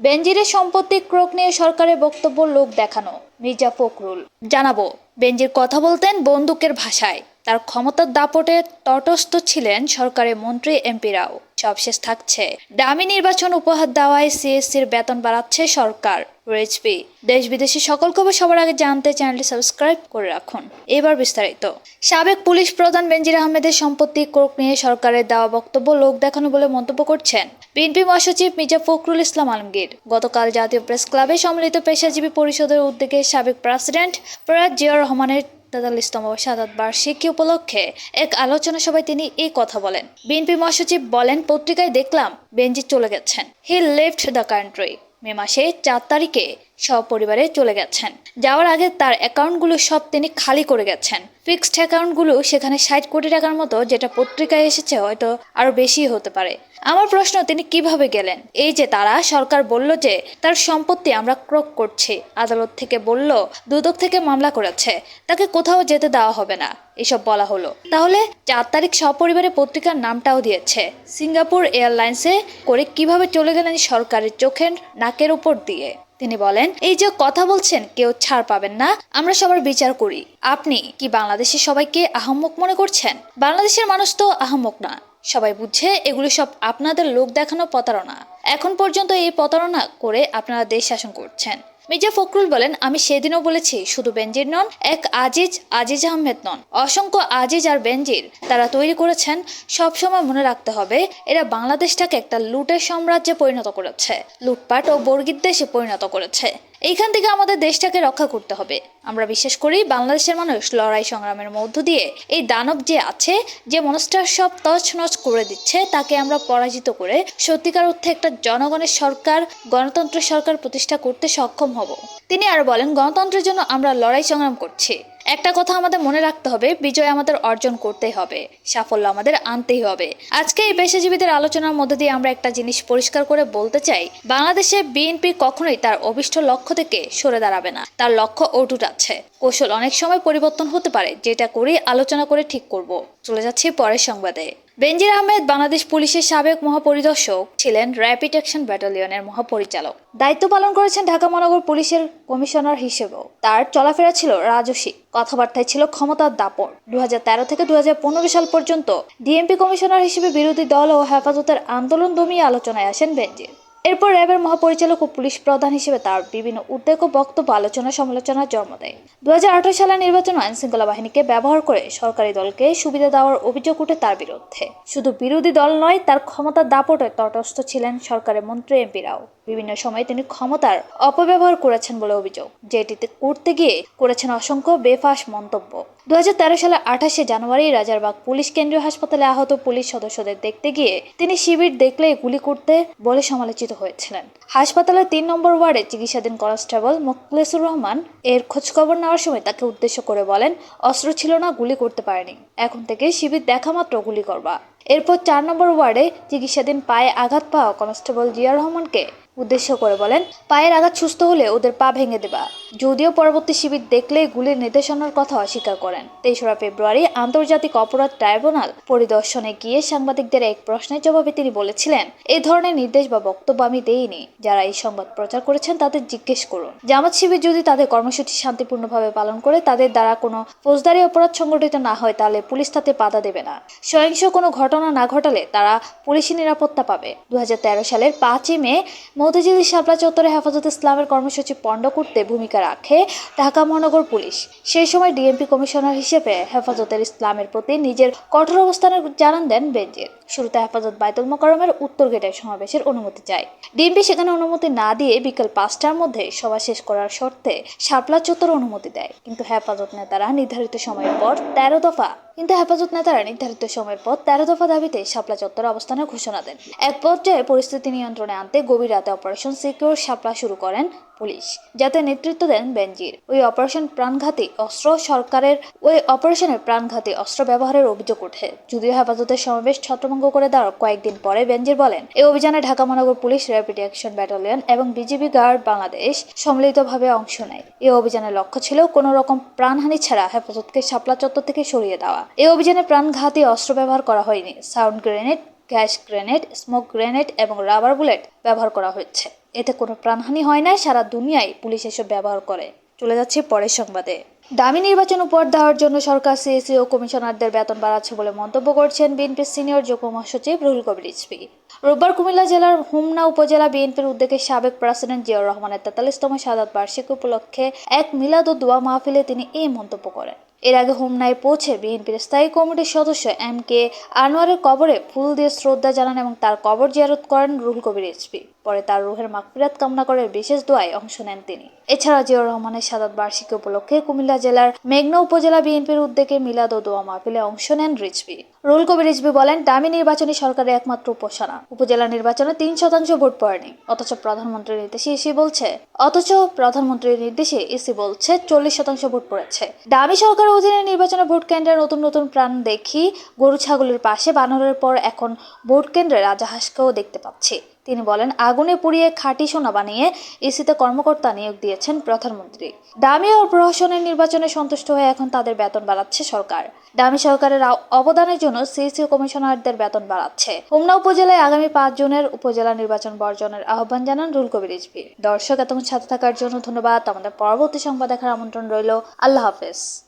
বেনজিরের সম্পত্তি ক্রোক নিয়ে সরকারের বক্তব্য লোক দেখানো। মির্জা ফখরুল। জানাব বেঞ্জির কথা বলতেন বন্দুকের ভাষায়। তার ক্ষমতার দাপটে তটস্থ ছিলেন সরকারের মন্ত্রী এমপিরাও সবশেষ থাকছে। দামি নির্বাচন উপহার দেওয়ায় সিএসসির বেতন বাড়াচ্ছে সরকার। রেজপি দেশ বিদেশি সকল খবর সবার আগে জানতে চ্যানেলটি সাবস্ক্রাইব করে রাখুন। এবার বিস্তারিত। সাবেক পুলিশ প্রধান বেনজির আহমেদের সম্পত্তি ক্রোক নিয়ে সরকারের দেওয়া বক্তব্য লোক দেখানো বলে মন্তব্য করছেন বিএনপি মহাসচিব মির্জা ফখরুল ইসলাম আলমগীর। গতকাল জাতীয় প্রেস ক্লাবে সম্মিলিত পেশাজীবী পরিষদের উদ্যোগে সাবেক প্রেসিডেন্ট প্রয়াত জিয়া রহমানের তেতাল্লিশতম সাদাত বার্ষিকী উপলক্ষে এক আলোচনা সভায় তিনি এই কথা বলেন। বিএনপি মহাসচিব বলেন, পত্রিকায় দেখলাম বেঞ্জি চলে গেছেন। He left the country. May মাসে চার তারিখে সপরিবারে চলে গেছেন। যাওয়ার আগে তার অ্যাকাউন্টগুলো সব তিনি খালি করে গেছেন। ফিক্সড অ্যাকাউন্টগুলো সেখানে ষাট কোটি টাকার মতো যেটা পত্রিকায় এসেছে হয়তো আরও বেশি হতে পারে। আমার প্রশ্ন, তিনি কীভাবে গেলেন? এই যে তারা, সরকার বলল যে তার সম্পত্তি আমরা ক্রোক করছি। আদালত থেকে বলল, দুদক থেকে মামলা করেছে। তাকে কোথাও যেতে দেওয়া হবে না। এসব বলা হলো। তাহলে চার তারিখ সপরিবারে পত্রিকার নামটাও দিয়েছে। সিঙ্গাপুর এয়ারলাইন্সে করে কীভাবে চলে গেলেন সরকারের চোখের নাকের উপর দিয়ে? তিনি বলেন, এই যে কথা বলছেন, কেউ ছাড় পাবেন না। আমরা সবার বিচার করি। আপনি কি বাংলাদেশের সবাইকে আহম্মক মনে করছেন? বাংলাদেশের মানুষ তো আহম্মক না। সবাই বুঝছে, এগুলো সব আপনাদের লোক দেখানো প্রতারণা। এখন পর্যন্ত এই প্রতারণা করে আপনারা দেশ শাসন করছেন। মির্জা ফখরুল বলেন, আমি সেদিনও বলেছি, শুধু বেঞ্জির নন, এক আজিজ আজিজ আহমেদ নন। অসংখ্য আজিজ আর বেঞ্জির তারা তৈরি করেছেন সবসময় মনে রাখতে হবে, এরা বাংলাদেশটাকে একটা লুটের সাম্রাজ্যে পরিণত করেছে। লুটপাট ও বর্গির দেশে পরিণত করেছে। এইখান থেকে আমাদের দেশটাকে রক্ষা করতে হবে। আমরা বিশ্বাস করি বাংলাদেশের মানুষ লড়াই সংগ্রামের মধ্য দিয়ে এই দানব যে আছে, যে মনস্টার সব তছনছ করে দিচ্ছে, তাকে আমরা পরাজিত করে সত্যিকার অর্থে একটা জনগণের সরকার গণতন্ত্র সরকার প্রতিষ্ঠা করতে সক্ষম হব। তিনি আর বলেন, গণতন্ত্রের জন্য আমরা লড়াই সংগ্রাম করছি। একটা কথা আমাদের মনে রাখতে হবে, বিজয় আমাদের অর্জন করতেই হবে, সাফল্য আমাদের আনতেই হবে। আজকে এই পেশাজীবীদের আলোচনার মধ্যে দিয়ে আমরা একটা জিনিস পরিষ্কার করে বলতে চাই, বাংলাদেশে বিএনপি কখনোই তার অভিষ্ট লক্ষ্য থেকে সরে দাঁড়াবে না। তার লক্ষ্য অটুট আছে। কৌশল অনেক সময় পরিবর্তন হতে পারে, যেটা করে আলোচনা করে ঠিক করব। চলে যাচ্ছি পরের সংবাদে। বেনজির আহমেদ বাংলাদেশ পুলিশের সাবেক মহাপরিদর্শক ছিলেন র্যাপিড অ্যাকশন ব্যাটালিয়নের মহাপরিচালক। দায়িত্ব পালন করেছেন ঢাকা মহানগর পুলিশের কমিশনার হিসেবেও। তার চলাফেরা ছিল রাজসী কথাবার্তায় ছিল ক্ষমতার দাপট। দু থেকে দু হাজার পনেরো সাল পর্যন্ত ডিএমপি কমিশনার হিসেবে বিরোধী দল ও হেফাজতের আন্দোলন দমিয়ে আলোচনায় আসেন বেনজির। এরপর র্যাবের মহাপরিচালক ও পুলিশ প্রধান হিসেবে তার বিভিন্ন উদ্বেগ ও বক্তব্য, আলোচনা সমালোচনার জন্ম দেয়। দু সালের নির্বাচন আইন শৃঙ্খলা বাহিনীকে ব্যবহার করে সরকারি দলকে সুবিধা দেওয়ার অভিযোগ উঠে তার বিরুদ্ধে। শুধু বিরোধী দল নয়, তার ক্ষমতার দাপটে তটস্থ ছিলেন সরকারের মন্ত্রী এমপিরাও। বিভিন্ন সময়ে তিনি ক্ষমতার অপব্যবহার করেছেন বলে অভিযোগ, যেটিতে করতে গিয়ে করেছেন অসংখ্য বেফাস মন্তব্য। দু সালে আঠাশে জানুয়ারি রাজারবাগ পুলিশ কেন্দ্রীয় হাসপাতালে আহত পুলিশ সদস্যদের দেখতে গিয়ে তিনি শিবির দেখলেই গুলি করতে বলে সমালোচিত হয়েছিলেন। হাসপাতালের তিন নম্বর ওয়ার্ডে চিকিৎসাধীন কনস্টেবল মোখলেসুর রহমান এর খোঁজখবর নেওয়ার সময় তাকে উদ্দেশ্য করে বলেন, অস্ত্র ছিল না, গুলি করতে পারেনি। এখন থেকে শিবির দেখা মাত্র গুলি করবা। এরপর চার নম্বর ওয়ার্ডে চিকিৎসাধীন পায়ে আঘাত পাওয়া কনস্টেবল জিয়া রহমানকে উদ্দেশ্য করে বলেন, পায়ের আঘাত সুস্থ হলে ওদের পা ভেঙে দেবা। যদিও পরবর্তী শিবির দেখলে গুলির নির্দেশনার কথা অস্বীকার করেন। তেসরা ফেব্রুয়ারি আন্তর্জাতিক অপরাধ ট্রাইব্যুনাল পরিদর্শনে গিয়ে সাংবাদিকদের এক প্রশ্নের জবাবে তিনি বলেছিলেন এই ধরনের নির্দেশ বা বক্তব্য আমি দেইনি। যারা এই সংবাদ প্রচার করেছেন তাদের জিজ্ঞেস করুন। জামাত শিবির যদি তাদের কর্মসূচি শান্তিপূর্ণভাবে পালন করে, তাদের দ্বারা কোনো ফৌজদারি অপরাধ সংগঠিত না হয়, তাহলে পুলিশ তাতে বাধা দেবে না। সহিংস কোনো ঘটনা না ঘটালে তারা পুলিশি নিরাপত্তা পাবে। দু হাজার তেরো সালের পাঁচই মে মতিঝিল শাপলা চত্বরে হেফাজত ইসলামের কর্মসূচি পণ্ড করতে ভূমিকা রাখে ঢাকা মহানগর পুলিশ। সেই সময় ডিএমপি কমিশনার হিসেবে হেফাজতের ইসলামের প্রতি নিজের কঠোর অবস্থানের জানান দেন বেনজির শুরুতে হেফাজত বাইতুল মোকারমের উত্তর গেটে সমাবেশের অনুমতি চায় ডিএমপি সেখানে অনুমতি না দিয়ে বিকেল পাঁচটার মধ্যে সভা শেষ করার শর্তে শাপলা চত্বর অনুমতি দেয়। কিন্তু হেফাজত নেতারা নির্ধারিত সময়ের পর তেরো দফা কিন্তু হেফাজত নেতারা নির্ধারিত সময়ের পর তেরো দফা দাবিতে শাপলা চত্বরে অবস্থানের ঘোষণা দেন। এক পর্যায়ে পরিস্থিতি নিয়ন্ত্রণে আনতে গভীর রাতে অপারেশন সিকিউর শাপলা শুরু করেন পুলিশ, যাতে নেতৃত্ব দেন বেনজির। ওই অপারেশন প্রাণঘাতী অস্ত্র সরকারের, ওই অপারেশনের প্রাণঘাতী অস্ত্র ব্যবহারের অভিযোগ ওঠে। যদিও হেফাজতের সমাবেশ ছত্রভঙ্গ করে দেওয়ার কয়েকদিন পরে বেনজির বলেন এই অভিযানে ঢাকা মহানগর পুলিশ, র্যাপিড অ্যাকশন ব্যাটালিয়ন এবং বিজিবি গার্ড বাংলাদেশ সম্মিলিতভাবে অংশ নেয়। এই অভিযানের লক্ষ্য ছিল কোনো রকম প্রাণহানি ছাড়া হেফাজতকে শাপলা চত্বর থেকে সরিয়ে দেওয়া। এই অভিযানে প্রাণঘাতী অস্ত্র ব্যবহার করা হয়নি। Sound grenade gas grenade, smoke grenade এবং রাবার বুলেট ব্যবহার করা হয়েছে। এতে কোনো প্রাণহানি হয় না সারা দুনিয়ায় পুলিশ এসব ব্যবহার করে। চলে যাচ্ছে পরের সংবাদে। দামি নির্বাচন উপহার দেওয়ার জন্য সরকার সিএসি ও কমিশনারদের বেতন বাড়াচ্ছে বলে মন্তব্য করছেন বিএনপির সিনিয়র যুগ্ম মহাসচিব রুহুল কবির রিজভী। রোববার কুমিল্লা জেলার হুমনা উপজেলা বিএনপির উদ্যোগে সাবেক প্রেসিডেন্ট জিয়াউর রহমানের তেতাল্লিশতম সাদাত বার্ষিকী উপলক্ষে এক মিলাদ ও দোয়া মাহফিলে তিনি এই মন্তব্য করেন। এর আগে হোমনায় পৌঁছে বিএনপির স্থায়ী কমিটির সদস্য এম কে আনোয়ারের কবরে ফুল দিয়ে শ্রদ্ধা জানান এবং তার কবর জিয়ারত করেন রুহুল কবির রিজভী পরে তার রুহের মাগফিরাত কামনা করে বিশেষ দোয়ায় অংশ নেন তিনি। এছাড়া জিয়াউর রহমানের সাদাত বার্ষিকী উপলক্ষে কুমিল্লা জেলার মেঘনা উপজেলা বিএনপির উদ্যোগে মিলাদ ও দোয়া মাহফিলে অংশ নেন রিজভী। রুহুল কবির রিজভী বলেন, দামি নির্বাচনী সরকারের একমাত্র উপাসনা। উপজেলা নির্বাচনে তিন শতাংশ ভোট পড়েনি। অথচ প্রধানমন্ত্রীর নির্দেশে ইসি বলছে, অথচ প্রধানমন্ত্রীর নির্দেশে ইসি বলছে চল্লিশ শতাংশ ভোট পড়েছে। দামি সরকারের অধীনে নির্বাচনে ভোট কেন্দ্রে নতুন নতুন প্রাণ দেখি, গরু ছাগলের পাশে বানরের পর এখন ভোট কেন্দ্রে রাজাহাঁসকেও দেখতে পাচ্ছি। তিনি বলেন, আগুনে পুড়িয়ে খাঁটি সোনা বানিয়ে ইসিতে কর্মকর্তা নিয়োগ দিয়েছেন প্রধানমন্ত্রী। দামি ও প্রহসনের নির্বাচনে সন্তুষ্ট হয়ে এখন তাদের বেতন বাড়াচ্ছে সরকার। দামি সরকারের অবদানের জন্য সিসি কমিশনারদের বেতন বাড়াচ্ছে। হোমনা উপজেলায় আগামী পাঁচ জুনের উপজেলা নির্বাচন বর্জনের আহ্বান জানান রুল কবির দর্শক, এতক্ষণ সাথে থাকার জন্য ধন্যবাদ। আমাদের পরবর্তী সংবাদ দেখার আমন্ত্রণ রইল। আল্লাহ হাফেজ।